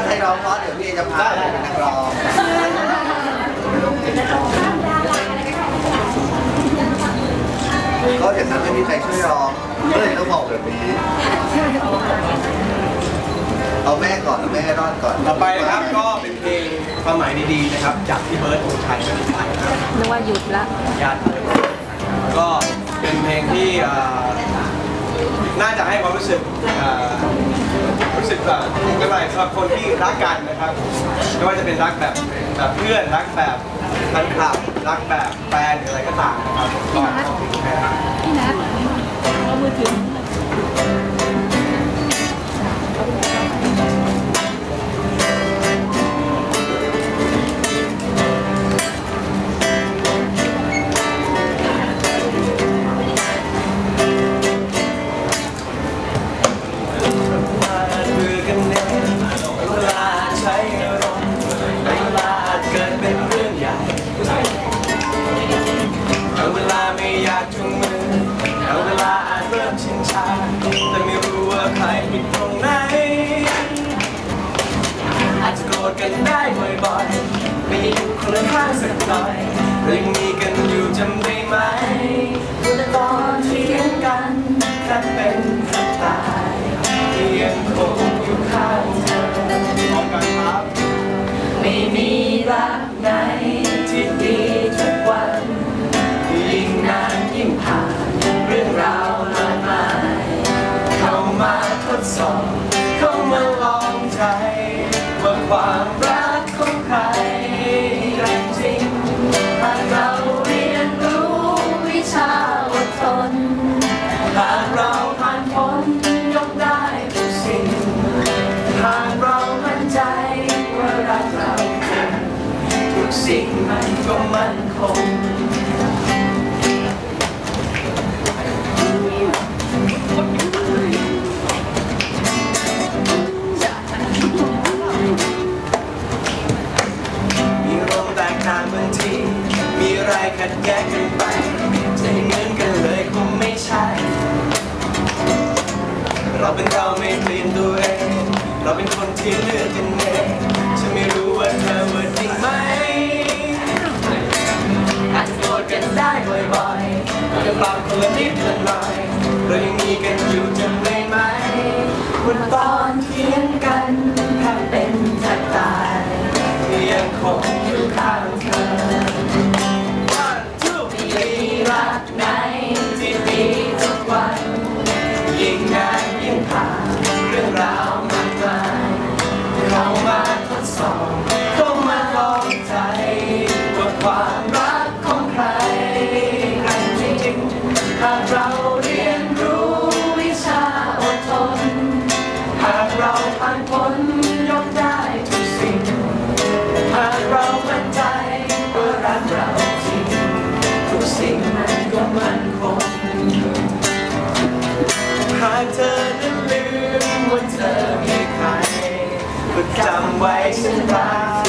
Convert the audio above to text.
าใครร้องเพราะเดี๋ยวพี่เอจะพาไปเป็นนักร้องก็อย่างนั้นไม่มีใครช่วยร้องก็เลยต้องบอกแบบนี้ เอาแม่ก่อนเอาแม่ให้รอดก่อนต่อไปนะครับก็เป็นเพลงความหมายดีๆนะครับ จากพี่เบิร์ดธงชัยเป็นไทยนะครับนึกว่าหยุดละญาติก็เป็นเพลงที่เอ่อน่าจะให้ความรู้สึกเอ่อรู้สึ กว่าไม่เป็นไรสำหรับคนที่รักกันนะครับไม่ว่าจะเป็นรักแบบแบบเพื่อนรักแบบแฟนคลับรักแบบแฟนหรืออะไรก็ตามนะครับก็ต้องเพลงแค่นั้นพี่นัทเอามือถือามชินชาแต่ไม่รู้ว่าใครผิดตรงไหน อาจจะโกรธกันได้บ่อยๆ ไม่อยู่คนละข้างสักหน่อยเรายังมีกันอยู่จำได้ไหมตอนที่เลี้ยงกันแค่เป็นแค่ตายยังคงอยู่ข้างเธอพร้อมกันครับไม่มีรัก ความรักของใครแรงจริงหากเราเรียนรู้วิชาอดทนหากเราผ่านพ้นยกได้ทุกสิ่งหากเรามั่นใจว่ารักเราจริงทุกสิ่งมันก็มั่นคง ขัดแย้งกันไปจะให้เหมือนกันเลยคงไม่ใช่ เราเป็นเราไม่เปลี่ยนตัวเองเราเป็นคนที่เลือกกันเองฉันไม่รู้ว่าเธอว่าจริงไหมอาจจะโกรธกันได้บ่อยๆอาจะปรับคนละนิดละหน่อยเรายังมีกันอยู่ รียนรู้วิชาอดทน หากเราผ่นพนย่ได้ทุกสิ่ง หากเรามั่นใจว่ารักเราจริง ทุกสิ่งมันมันคงหากเธอนั้ลืมว่าเธอมีใครก็จำไว้ฉันรัก